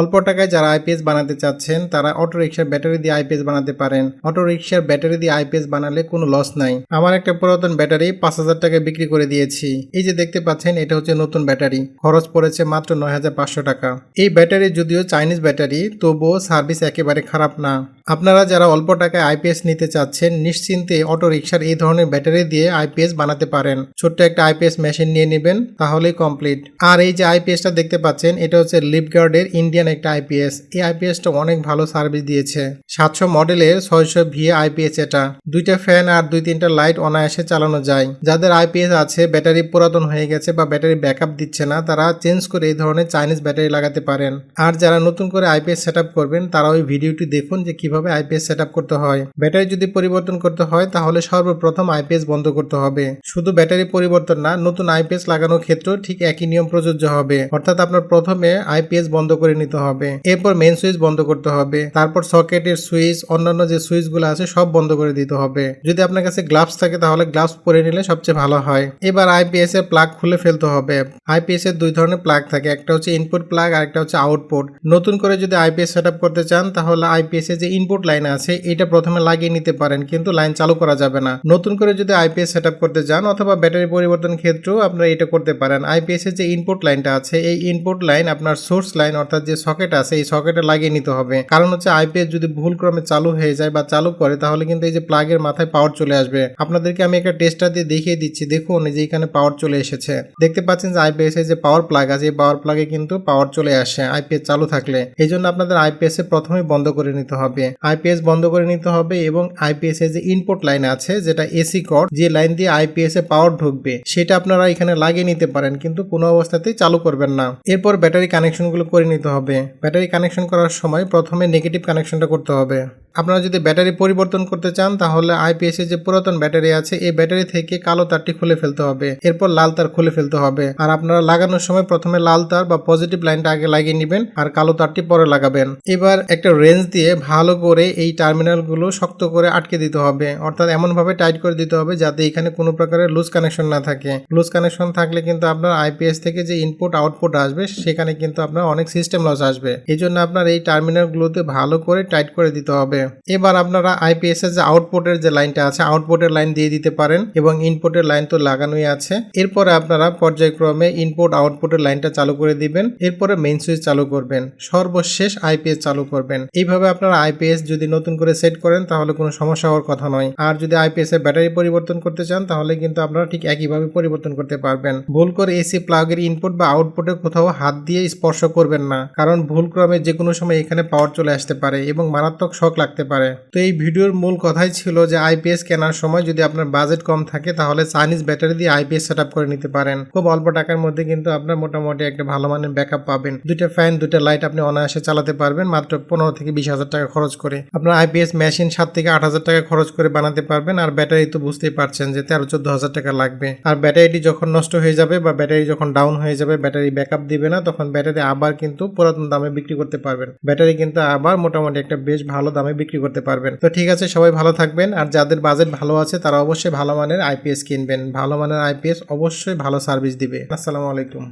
অল্প টাকায় যারা আইপিএস বানাতে চাচ্ছেন, তারা অটো রিক্সার ব্যাটারি দিয়ে আইপিএস বানাতে পারেন। অটো রিক্সার ব্যাটারি দিয়ে আইপিএস বানালে কোনো লস নাই। আমার একটা পুরাতন ব্যাটারি পাঁচ হাজার টাকায় বিক্রি করে দিয়েছি। এই যে দেখতে পাচ্ছেন, এটা হচ্ছে নতুন ব্যাটারি। খরচ পড়েছে মাত্র নয় হাজার পাঁচশো টাকা। এই ব্যাটারি যদিও চাইনিজ ব্যাটারি, তবুও সার্ভিস একেবারে খারাপ না। আপনারা যারা অল্প টাকায় আইপিএস নিতে চাচ্ছেন, নিশ্চিন্তে অটো রিক্সার এই ধরনের ব্যাটারি দিয়ে আইপিএস বানাতে পারেন। ছোট্ট একটা আইপিএস মেশিন নিয়ে নেবেন, তাহলেই কমপ্লিট আর এই যে আইপিএসটা দেখতে পাচ্ছেন, এটা হচ্ছে লিপগার্ডের ইন্ডিয়ান একটা আইপিএস এই আইপিএসটা অনেক ভালো সার্ভিস দিয়েছে। সাতশো মডেলের ছয়শো ভিএ আইপিএস এটা। দুইটা ফ্যান আর দুই তিনটা লাইট অনায়াসে চালানো যায়। যাদের আইপিএস আছে ব্যাটারি পুরাতন হয়ে গেছে বা ব্যাটারি ব্যাকআপ দিচ্ছে না, তারা চেঞ্জ করে এই ধরনের চাইনিজ ব্যাটারি লাগাতে পারেন। আর যারা নতুন করে আইপিএস সেট করবেন, তারা ওই ভিডিওটি দেখুন যে কীভাবে আইপিএস সেট করতে হয়। ব্যাটারি যদি পরিবর্তন করতে হয়, তাহলে সর্বপ্রথম আইপিএস বন্ধ করতে হবে। শুধু ব্যাটারি পরিবর্তন না, নতুন আইপিএস লাগানোর ক্ষেত্রেও ঠিক একই নিয়ম প্রযোজ্য হবে। অর্থাৎ আপনার প্রথমে আইপিএস বন্ধ করে নিতে হবে। এরপর মেন সুইচ বন্ধ করতে হবে। তারপর সকেটের সুইচ অন্যান্য যে সুইচগুলো আছে, সব বন্ধ করে দিতে হবে। যদি আপনার কাছে গ্লাভস থাকে, তাহলে গ্লাভস পরে নিলে সবচেয়ে ভালো হয়। এবার আইপিএস এর প্লাগ খুলে ফেলতে হবে। আইপিএস এর দুই ধরনের প্লাগ থাকে। একটা হচ্ছে ইনপুট প্লাগ আর একটা হচ্ছে আউটপুট নতুন করে যদি আইপিএস সেট করতে চান, তাহলে আইপিএস এর যে ইনপুট লাইন আছে, এটা প্রথমে লাগিয়ে নিতে পারেন, কিন্তু লাইন চালু করা যাবে না। নতুন করে যদি আইপিএস সেট করতে চান, অথবা ব্যাটারি পরিবর্তন ক্ষেত্রেও আপনারা এটা করতে পারেন। আইপিএস এর যে ইনপুট লাইনটা আছে, এই ইনপুট লাইন আপনার সোর্স লাইন অর্থাৎ যে সকেট আছে, এই সকেটে লাগিয়ে নিতে হবে। কারণ হচ্ছে আইপিএস যদি ভুল ক্রমে চালু হয়ে যায় বা চালু করে, তাহলে কিন্তু এই যে প্লাগের মাথায় পাওয়ার চলে আসবে। আপনাদেরকে আমি একটা টেস্টার দিয়ে দেখিয়ে দিচ্ছি। দেখুন যে এখানে পাওয়ার চলে এসেছে। দেখতে পাচ্ছেন যে আইপিএস এর যে পাওয়ার প্লাগ আছে, এই পাওয়ার প্লাগে কিন্তু পাওয়ার চলে আসে আইপিএস চালু থাকলে। এই জন্য আপনাদের আইপিএস এ প্রথমে বন্ধ করে নিতে হবে। আইপিএস বন্ধ করে নিতে হবে এবং আইপিএস এর যে ইনপুট লাইন আছে, যেটা এসি কর্ড যে লাইন দিয়ে আইপিএস এ পাওয়ার ঢুকবে, সেটা আপনারা এখানে লাগিয়ে নিতে পারেন, কিন্তু কোনো অবস্থাতেই চালু করবেন না। এরপর ব্যাটারি কানেকশনগুলো করে নিতে হবে। ব্যাটারি কানেকশন করার সময় প্রথমে নেগেটিভ কানেকশনটা করতে হবে। আপনারা যদি ব্যাটারি পরিবর্তন করতে চান, তাহলে আইপিএস এর যে পুরাতন ব্যাটারি আছে, এই ব্যাটারি থেকে কালো তারটি খুলে ফেলতে হবে। এরপর লাল তার খুলে ফেলতে হবে। আর আপনারা লাগানোর সময় প্রথমে লাল তার বা পজিটিভ লাইনটা আগে লাগিয়ে নেবেন আর কালো তারটি পরে লাগাবেন। এবার একটা রেঞ্জ দিয়ে ভালো করে এই টার্মিনালগুলো শক্ত করে আটকে দিতে হবে। অর্থাৎ এমনভাবে টাইট করে দিতে হবে যাতে এখানে কোনো প্রকারের লুজ কানেকশন না থাকে। লুজ কানেকশন থাকলে কিন্তু আপনার আইপিএস থেকে যে ইনপুট, আউটপুট আসবে, সেখানে কিন্তু আপনার অনেক সিস্টেম লস আসবে। এই জন্য আপনার এই টার্মিনালগুলোতে ভালো করে টাইট করে দিতে হবে। এবার আপনারা আইপিএস এর যে আউটপুটের যে লাইনটা আছে আউটপুটের লাইন দিয়ে দিতে পারেন এবং ইনপুটের লাইন তো লাগানোই আছে। এরপরে আপনারা পর্যায়ক্রমে ইনপুট আউটপুটের লাইনটা চালু করে দিবেন। এরপরে মেইন সুইচ চালু করবেন। সর্বশেষ আইপিএস চালু করবেন। এইভাবে আপনারা আইপিএস যদি নতুন করে সেট করেন, তাহলে কোনো সমস্যা হওয়ার কথা নয়। আর যদি আইপিএস এর ব্যাটারি পরিবর্তন করতে চান, তাহলে কিন্তু আপনারা ঠিক একইভাবে পরিবর্তন করতে পারবেন। ভুল করে এসি প্লাগের ইনপুট বা আউটপুটে কোথাও হাত দিয়ে স্পর্শ করবেন না। কারণ ভুলক্রমে যে কোনো সময় এখানে পাওয়ার চলে আসতে পারে এবং মারাত্মক শক লাগতে পারে। তো এই ভিডিওর মূল কথাই ছিল যে আইপিএস কেনার সময় যদি আপনার বাজেট কম থাকে, তাহলে চাইনিজ ব্যাটারি দিয়ে আইপিএস সেট করে নিতে পারেন। খুব অল্প টাকার মধ্যে কিন্তু আপনার মোটামুটি একটা ভালো মানের ব্যাকআপ পাবেন। দুইটা ফ্যান, দুইটা লাইট আপনি অনায়াসে চালাতে পারবেন, মাত্র পনেরো থেকে বিশ হাজার টাকা খরচ করে। আপনার আইপিএস মেশিন সাত থেকে আট হাজার টাকা খরচ করে বানাতে পারবেন, আর ব্যাটারি তো বুঝতেই পারছেন যে তেরো চোদ্দ হাজার টাকা লাগবে। আর ব্যাটারিটি যখন নষ্ট হয়ে যাবে বা ব্যাটারি যখন ডাউন হয়ে যাবে, ব্যাটারি ব্যাকআপ দিবে না, তখন ব্যাটারি আবার কিন্তু পুরাতন দামে বিক্রি করতে পারবেন। ব্যাটারি কিন্তু আবার মোটামুটি একটা বেশ ভালো দামে বিক্রি করতে পারবেন। তো ঠিক আছে, সবাই ভালো থাকবেন। আর যাদের বাজেট ভালো আছে, তারা অবশ্যই ভালো মানের আইপিএস কিনবেন। ভালো মানের আইপিএস অবশ্যই ভালো সার্ভিস দিবে। আসসালামু আলাইকুম।